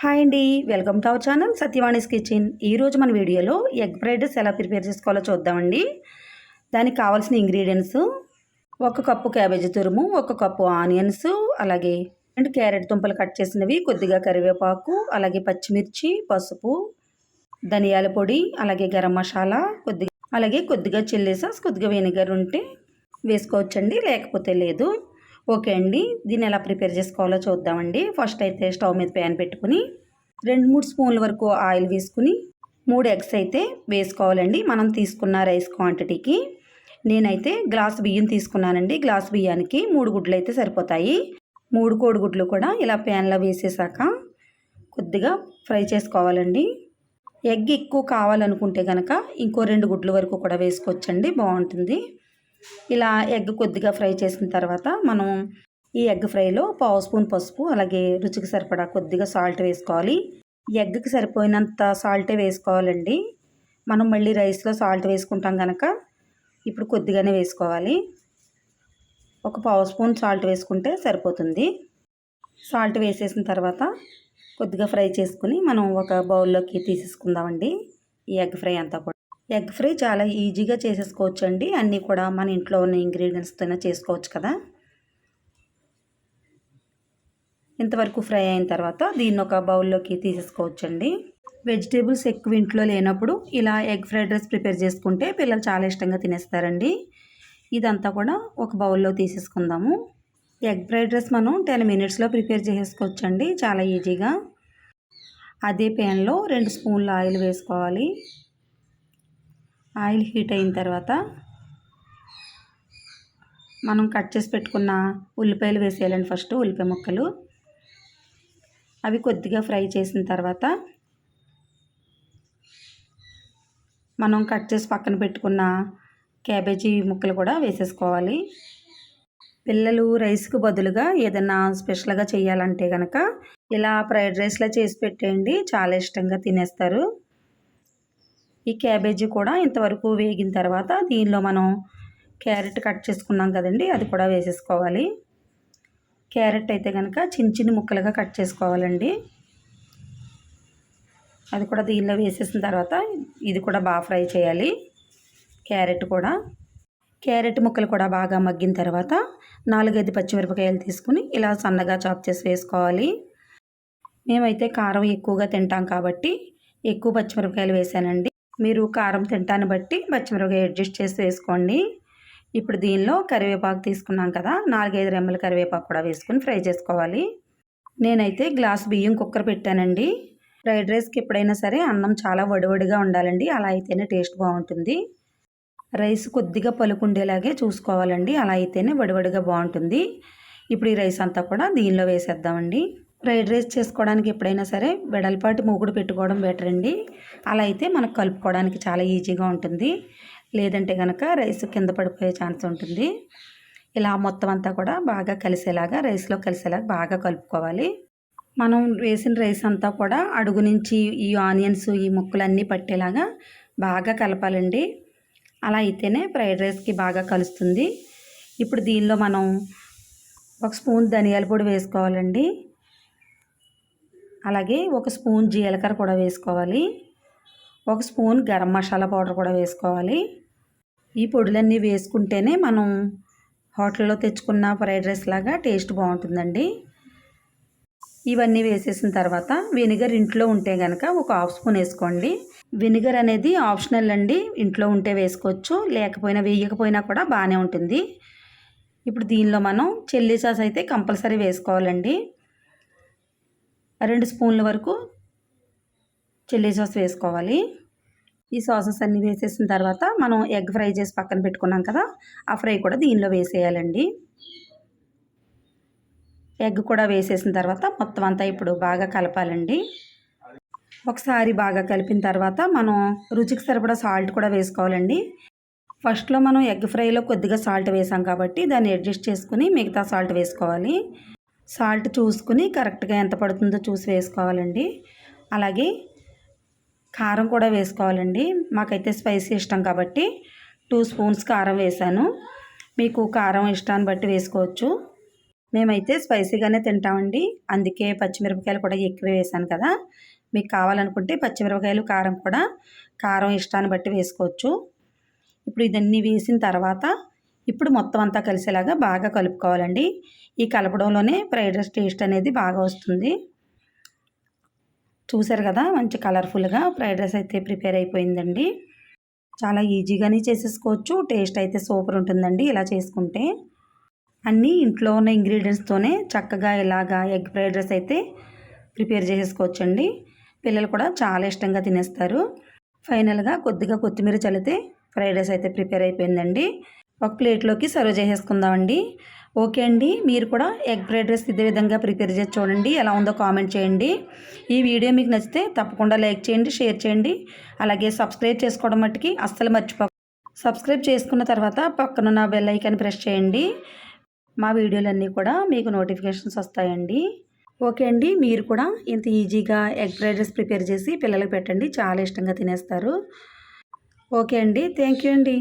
Hi అండి welcome to our channel Satyavani's kitchen. ఈరోజు మన వీడియోలో ఎగ్ ఫ్రైడ్ రైస్ ఎలా ప్రిపేర్ చేసుకోవాలో చూద్దామండి. దానికి కావాల్సిన ఇంగ్రీడియంట్స్ ఒక కప్పు క్యాబేజీ తురుము ఒక కప్పు ఆనియన్స్ అలాగే అండ్ క్యారెట్ దుంపలు కట్ చేసినవి కొద్దిగా కరివేపాకు అలాగే పచ్చిమిర్చి పసుపు ధనియాల పొడి అలాగే గరం మసాలా కొద్దిగా అలాగే కొద్దిగా చిల్లీ సాస్ కొద్దిగా వెనిగర్ ఉంటే వేసుకోవచ్చండి లేకపోతే లేదు. ఓకే అండి. దీన్ని ఎలా ప్రిపేర్ చేసుకోవాలో చూద్దామండి. ఫస్ట్ అయితే స్టవ్ మీద ప్యాన్ పెట్టుకుని రెండు మూడు స్పూన్ల వరకు ఆయిల్ వేసుకుని మూడు ఎగ్స్ అయితే వేసుకోవాలండి. మనం తీసుకున్న రైస్ క్వాంటిటీకి. నేనైతే గ్లాస్ బియ్యం తీసుకున్నానండి. గ్లాస్ బియ్యానికి మూడు గుడ్లు అయితే సరిపోతాయి. మూడు కోడిగుడ్లు కూడా ఇలా ప్యాన్లో వేసేసాక కొద్దిగా ఫ్రై చేసుకోవాలండి. ఎగ్ ఎక్కువ కావాలనుకుంటే కనుక ఇంకో రెండు గుడ్ల వరకు కూడా వేసుకోవచ్చండి. బాగుంటుంది. ఇలా ఎగ్ కొద్దిగా ఫ్రై చేసిన తర్వాత మనం ఈ ఎగ్ ఫ్రైలో పావు స్పూన్ పసుపు అలాగే రుచికి సరిపడా కొద్దిగా సాల్ట్ వేసుకోవాలి. ఎగ్కి సరిపోయినంత సాల్టే వేసుకోవాలండి. మనం మళ్ళీ రైస్లో సాల్ట్ వేసుకుంటాం కనుక ఇప్పుడు కొద్దిగానే వేసుకోవాలి. ఒక పావు స్పూన్ సాల్ట్ వేసుకుంటే సరిపోతుంది. సాల్ట్ వేసేసిన తర్వాత కొద్దిగా ఫ్రై చేసుకుని మనం ఒక బౌల్లోకి తీసేసుకుందామండి. ఈ ఎగ్ ఫ్రై అంతా కూడా. ఎగ్ ఫ్రై చాలా ఈజీగా చేసేసుకోవచ్చు అండి అన్నీ కూడా మన ఇంట్లో ఉన్న ఇంగ్రీడియంట్స్తోనే చేసుకోవచ్చు కదా. ఇంతవరకు ఫ్రై అయిన తర్వాత దీన్ని ఒక బౌల్లోకి తీసేసుకోవచ్చండి. వెజిటేబుల్స్ ఎక్కువ ఇంట్లో లేనప్పుడు ఇలా ఎగ్ ఫ్రైడ్ రైస్ ప్రిపేర్ చేసుకుంటే పిల్లలు చాలా ఇష్టంగా తినేస్తారండి. ఇదంతా కూడా ఒక బౌల్లో తీసేసుకుందాము. ఎగ్ ఫ్రైడ్ రైస్ మనం టెన్ మినిట్స్లో ప్రిపేర్ చేసేసుకోవచ్చండి. చాలా ఈజీగా. అదే ప్యాన్లో రెండు స్పూన్ల ఆయిల్ వేసుకోవాలి. ఆయిల్ హీట్ అయిన తర్వాత మనం కట్ చేసి పెట్టుకున్న ఉల్లిపాయలు వేసేయాలండి ఫస్ట్ ఉల్లిపాయ ముక్కలు. అవి కొద్దిగా ఫ్రై చేసిన తర్వాత మనం కట్ చేసి పక్కన పెట్టుకున్న క్యాబేజీ ముక్కలు కూడా వేసేసుకోవాలి. పిల్లలు రైస్కి బదులుగా ఏదైనా స్పెషల్గా చేయాలంటే కనుక ఇలా ఫ్రైడ్ రైస్లా చేసి పెట్టేయండి. చాలా ఇష్టంగా తినేస్తారు. ఈ క్యాబేజీ కూడా ఇంతవరకు వేగిన తర్వాత దీనిలో మనం క్యారెట్ కట్ చేసుకున్నాం కదండి అది కూడా వేసేసుకోవాలి. క్యారెట్ అయితే కనుక చిన్న చిన్న ముక్కలుగా కట్ చేసుకోవాలండి. అది కూడా దీనిలో వేసేసిన తర్వాత ఇది కూడా బాగా ఫ్రై చేయాలి క్యారెట్ కూడా. క్యారెట్ ముక్కలు కూడా బాగా మగ్గిన తర్వాత నాలుగైదు పచ్చిమిరపకాయలు తీసుకుని ఇలా సన్నగా చాప్ చేసి వేసుకోవాలి. మేమైతే కారం ఎక్కువగా తింటాం కాబట్టి ఎక్కువ పచ్చిమిరపకాయలు వేసానండి. మీరు కారం తింటాన్ని బట్టి పచ్చిమిరపకాయ అడ్జస్ట్ చేసి వేసుకోండి. ఇప్పుడు దీనిలో కరివేపాకు తీసుకున్నాం కదా నాలుగైదు రెమ్మల కరివేపాకు కూడా వేసుకుని ఫ్రై చేసుకోవాలి. నేనైతే గ్లాస్ బియ్యం కుక్కర్ పెట్టానండి. ఫ్రైడ్ రైస్కి ఎప్పుడైనా సరే అన్నం చాలా వడివడిగా ఉండాలండి అలా అయితేనే టేస్ట్ బాగుంటుంది. రైస్ కొద్దిగా పలుకుండేలాగే చూసుకోవాలండి అలా అయితేనే వడివడిగా బాగుంటుంది. ఇప్పుడు ఈ రైస్ అంతా కూడా దీనిలో వేసేద్దామండి. ఫ్రైడ్ రైస్ చేసుకోవడానికి ఎప్పుడైనా సరే వెడల్పాటి మూగుడు పెట్టుకోవడం బెటర్ అండి. అలా అయితే మనకు కలుపుకోవడానికి చాలా ఈజీగా ఉంటుంది. లేదంటే కనుక రైస్ కింద పడిపోయే ఛాన్స్ ఉంటుంది. ఇలా మొత్తం అంతా కూడా బాగా కలిసేలాగా రైస్లో కలిసేలాగా బాగా కలుపుకోవాలి. మనం వేసిన రైస్ అంతా కూడా అడుగు నుంచి ఈ ఆనియన్స్ ఈ ముక్కలన్నీ పట్టేలాగా బాగా కలపాలండి. అలా అయితేనే ఫ్రైడ్ రైస్కి బాగా కలుస్తుంది. ఇప్పుడు దీనిలో మనం ఒక స్పూన్ ధనియాల పొడి వేసుకోవాలండి. అలాగే ఒక స్పూన్ జీలకర్ర కూడా వేసుకోవాలి. ఒక స్పూన్ గరం మసాలా పౌడర్ కూడా వేసుకోవాలి. ఈ పొడులన్నీ వేసుకుంటేనే మనం హోటల్లో తెచ్చుకున్న ఫ్రైడ్ రైస్ లాగా టేస్ట్ బాగుంటుందండి. ఇవన్నీ వేసేసిన తర్వాత వెనిగర్ ఇంట్లో ఉంటే కనుక ఒక హాఫ్ స్పూన్ వేసుకోండి. వెనిగర్ అనేది ఆప్షనల్ అండి. ఇంట్లో ఉంటే వేసుకోవచ్చు. లేకపోయినా వేయకపోయినా కూడా బాగానే ఉంటుంది. ఇప్పుడు దీనిలో మనం చెల్లీ సాస్ అయితే కంపల్సరీ వేసుకోవాలండి. రెండు స్పూన్ల వరకు చిల్లీ సాస్ వేసుకోవాలి. ఈ సాసెస్ అన్నీ వేసేసిన తర్వాత మనం ఎగ్ ఫ్రై చేసి పక్కన పెట్టుకున్నాం కదా ఆ ఫ్రై కూడా దీనిలో వేసేయాలండి. ఎగ్ కూడా వేసేసిన తర్వాత మొత్తం అంతా ఇప్పుడు బాగా కలపాలండి. ఒకసారి బాగా కలిపిన తర్వాత మనం రుచికి సరిపడా సాల్ట్ కూడా వేసుకోవాలండి. ఫస్ట్లో మనం ఎగ్ ఫ్రైలో కొద్దిగా సాల్ట్ వేసాం కాబట్టి దాన్ని అడ్జస్ట్ చేసుకుని మిగతా సాల్ట్ వేసుకోవాలి. సాల్ట్ చూసుకుని కరెక్ట్గా ఎంత పడుతుందో చూసి వేసుకోవాలండి. అలాగే కారం కూడా వేసుకోవాలండి. మాకైతే స్పైసీ ఇష్టం కాబట్టి టూ స్పూన్స్ కారం వేసాను మీకు కారం ఇష్టాన్ని బట్టి వేసుకోవచ్చు. మేమైతే స్పైసీగానే తింటామండి. అందుకే పచ్చిమిరపకాయలు కూడా ఎక్కువ వేసాను కదా. మీకు కావాలనుకుంటే పచ్చిమిరపకాయలు కారం కూడా కారం ఇష్టాన్ని బట్టి వేసుకోవచ్చు. ఇప్పుడు ఇదన్నీ వేసిన తర్వాత ఇప్పుడు మొత్తం అంతా కలిసేలాగా బాగా కలుపుకోవాలండి. ఈ కలపడంలోనే ఫ్రైడ్ రైస్ టేస్ట్ అనేది బాగా వస్తుంది. చూసారు కదా మంచి కలర్ఫుల్గా ఫ్రైడ్ రైస్ అయితే ప్రిపేర్ అయిపోయిందండి. చాలా ఈజీగానే చేసేసుకోవచ్చు. టేస్ట్ అయితే సూపర్ ఉంటుందండి ఇలా చేసుకుంటే. అన్నీ ఇంట్లో ఉన్న ఇంగ్రీడియంట్స్తోనే చక్కగా ఇలాగా ఎగ్ ఫ్రైడ్ రైస్ అయితే ప్రిపేర్ చేసేసుకోవచ్చండి. పిల్లలు కూడా చాలా ఇష్టంగా తినేస్తారు. ఫైనల్గా కొద్దిగా కొత్తిమీర చల్లితే ఫ్రైడ్ రైస్ అయితే ప్రిపేర్ అయిపోయిందండి. ఒక ప్లేట్లోకి సర్వ్ చేసేసుకుందామండి. ఓకే అండి మీరు కూడా ఎగ్ ఫ్రైడ్ రైస్ ఇదే విధంగా ప్రిపేర్ చేసి చూడండి ఎలా ఉందో కామెంట్ చేయండి. ఈ వీడియో మీకు నచ్చితే తప్పకుండా లైక్ చేయండి షేర్ చేయండి. అలాగే సబ్స్క్రైబ్ చేసుకోవడం మట్టుకి అస్సలు మర్చిపో సబ్స్క్రైబ్ చేసుకున్న తర్వాత పక్కనున్న బెల్ ఐకాన్ ప్రెస్ చేయండి. మా వీడియోలన్నీ కూడా మీకు నోటిఫికేషన్స్ వస్తాయండి. ఓకే అండి మీరు కూడా ఇంత ఈజీగా ఎగ్ ఫ్రైడ్ రైస్ ప్రిపేర్ చేసి పిల్లలకు పెట్టండి చాలా ఇష్టంగా తినేస్తారు. ఓకే అండి థ్యాంక్ యూ అండి.